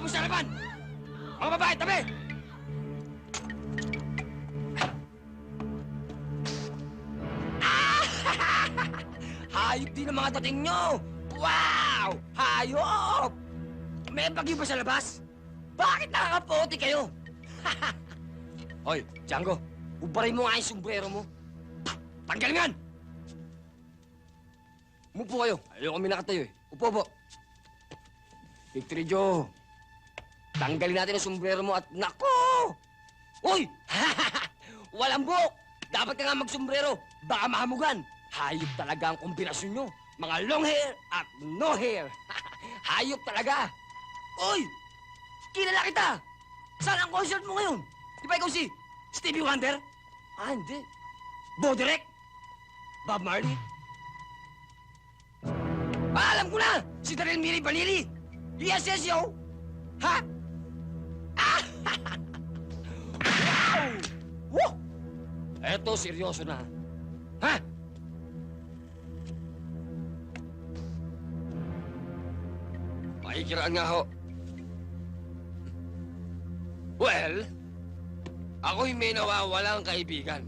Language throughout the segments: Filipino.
Malabo sa harapan! Mga babae, tabi! Ah! Hayop din ang mga dating nyo! Wow! Hayop! May bagyo ba sa labas? Bakit nakakapote kayo? Hoy, Django, ubaray mo nga yung sombrero mo. Tanggal nga! Umupo kayo. Ayaw kami nakatayo eh. Upo po. Victory Joe. Tanggalin natin ang sombrero mo at nako! Uy! Walang buhok! Dapat ka nga magsombrero. Baka mahamugan. Hayop talaga ang kombinasyon nyo. Mga long hair at no hair. Hayop talaga. Uy! Kilala kita! Saan ang concert mo ngayon? Di ba ikaw si Stevie Wonder? Ah, hindi. Boderek? Bob Marley? Ah, alam ko na! Si Daryl Miri Vanilli! Yes, yes, yo! Ha? Eto, seryoso na. Ha? Pakikiraan nga ho. Well, ako'y may nawawalang kaibigan.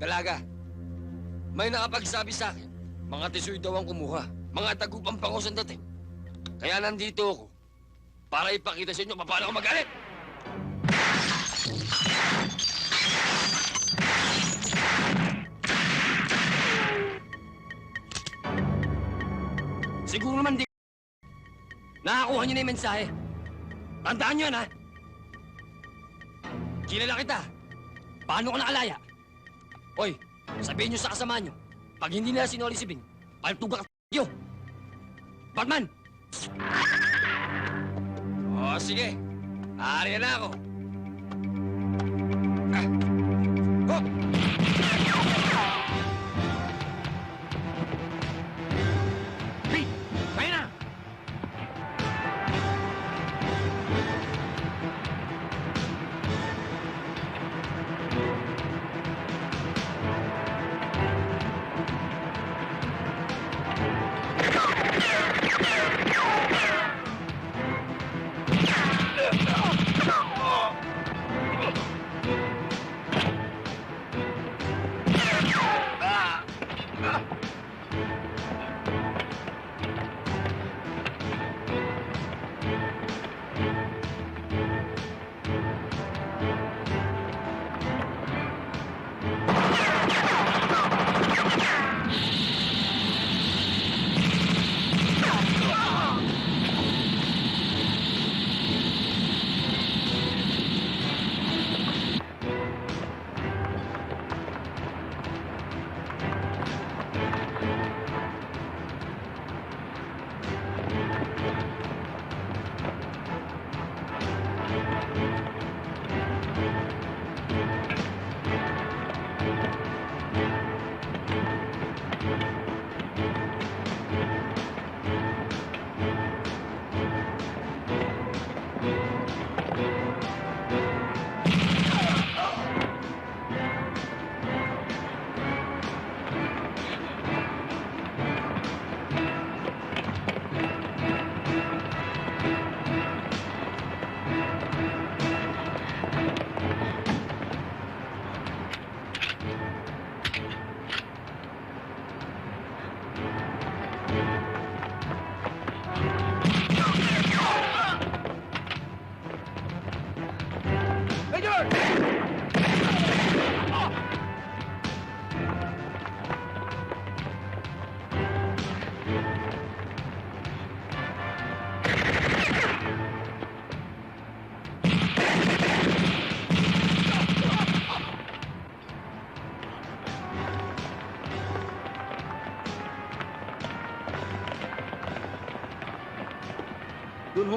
Dalaga. May nakapagsabi sa akin, mga tisoy daw ang kumuha. Mga tagupang pangos ang dating. Kaya nandito ako para ipakita sa inyo paano ako magalit. Siguro naman di... Nakakuha niyo na yung mensahe. Tandaan niyo yan, ha? Kilala kita. Paano ko nakalaya? Hoy, sabihin niyo sa kasama niyo, pag hindi nila sinoli si Bing, paltuga ka niyo. Batman! O, sige. Aari na ako. Ah. Hey!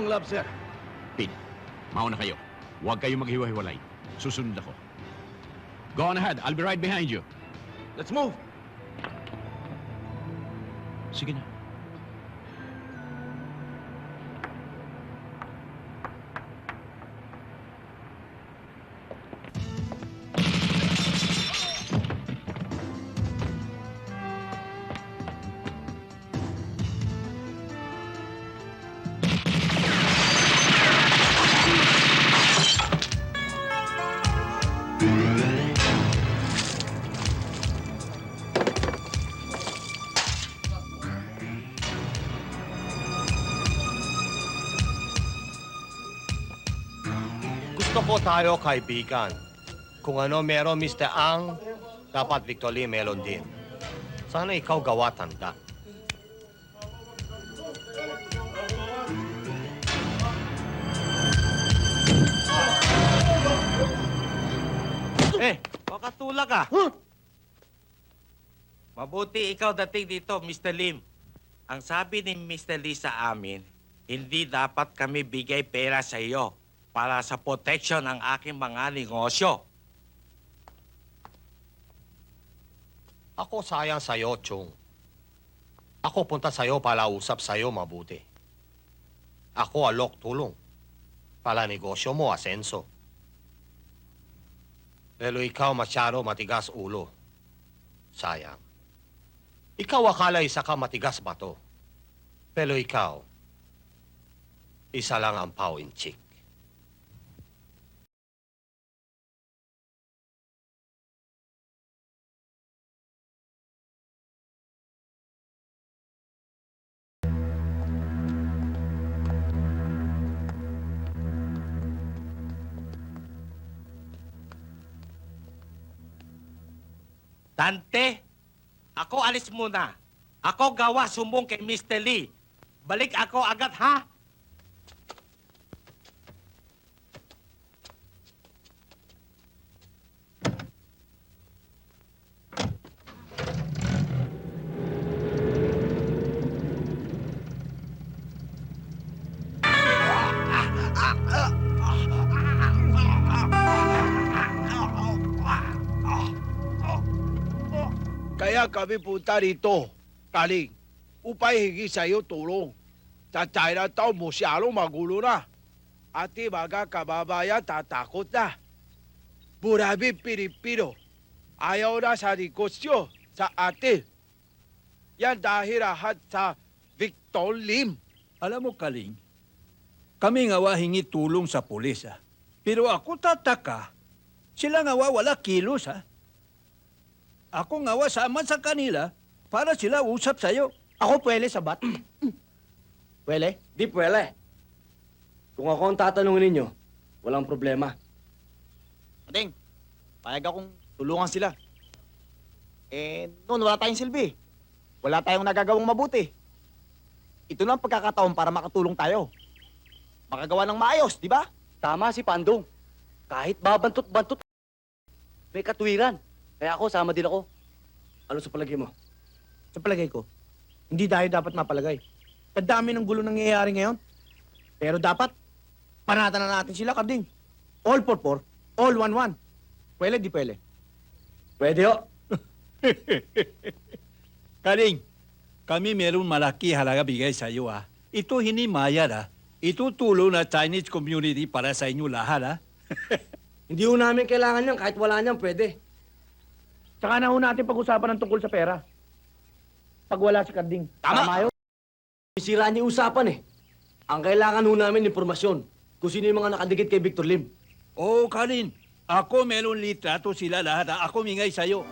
Hong lab, sir. Pete, mauna kayo. Huwag kayo maghiwa-hiwalay. Susunod ako. Go on ahead. I'll be right behind you. Let's move. Sige na. Bago tayo kaibigan, kung ano meron Mr. Ang, dapat Victor Lee meron din. Sana ikaw gawa tanda. Eh, makatulak ka. Mabuti ikaw dating dito, Mr. Lim. Ang sabi ni Mr. Lee sa amin, hindi dapat kami bigay pera sa iyo para sa protection ng aking mga negosyo. Ako sayang sa'yo, Chung. Ako punta sa'yo para usap sa'yo mabuti. Ako alok tulong. Para negosyo mo, asenso. Pero ikaw masyado matigas ulo. Sayang. Ikaw akala isa ka matigas bato. Pero ikaw, isa lang ang pau in. Dante, ako alis muna. Ako gawa sumbong kay Mr. Lee. Balik ako agad, ha? Kami punta rito, Taling, upay hingi sa iyo tulong. Sa Chinatown, masyadong magulo na. Ati mga kababayan tatakot na. Maraming Pilipino ayaw na sa negosyo sa atin. Yan dahil lahat sa Victor Lim. Alam mo, Kaling, kami nga wa hingi tulong sa pulis, ah. Pero ako tataka, sila nga wa wala kilos, ha? Ako nga wa sama sa kanila para sila usap sa'yo. Ako pwede sa bat? pwede? Di pwede. Kung ako ang tatanungin ninyo, walang problema. Ading, payag akong tulungan sila. Eh, noon wala tayong silbi. Wala tayong nagagawang mabuti. Ito na ang pagkakataon para makatulong tayo. Makagawa ng maayos, di ba? Tama si Pandong. Kahit babantot-bantot, may katwiran. Kaya ako, sama din ako. Ano sa palagi mo? Sa palagay ko, hindi tayo dapat mapalagay. Kadami ng gulo nangyayari ngayon. Pero dapat, panatan na natin sila, Karding. All for four, all one one. Pwede, di pwede. Pwede ho. Kaling, kami meron malaki halaga bigay sa'yo, ha? Ito hinimayad, ha? Ito tulong na Chinese community para sa inyo lahat, ha? Hindi ho namin kailangan yan. Kahit wala niyan, pwede. Tsaka na ho natin pag-usapan ng tungkol sa pera. Pag wala si Karding. Tama yun. Sira niya yung usapan eh. Ang kailangan ho namin informasyon kung sino yung mga nakadikit kay Victor Lim. Oo, Kalin. Ako meron litrato sila lahat, ha? Ako mingay sa'yo.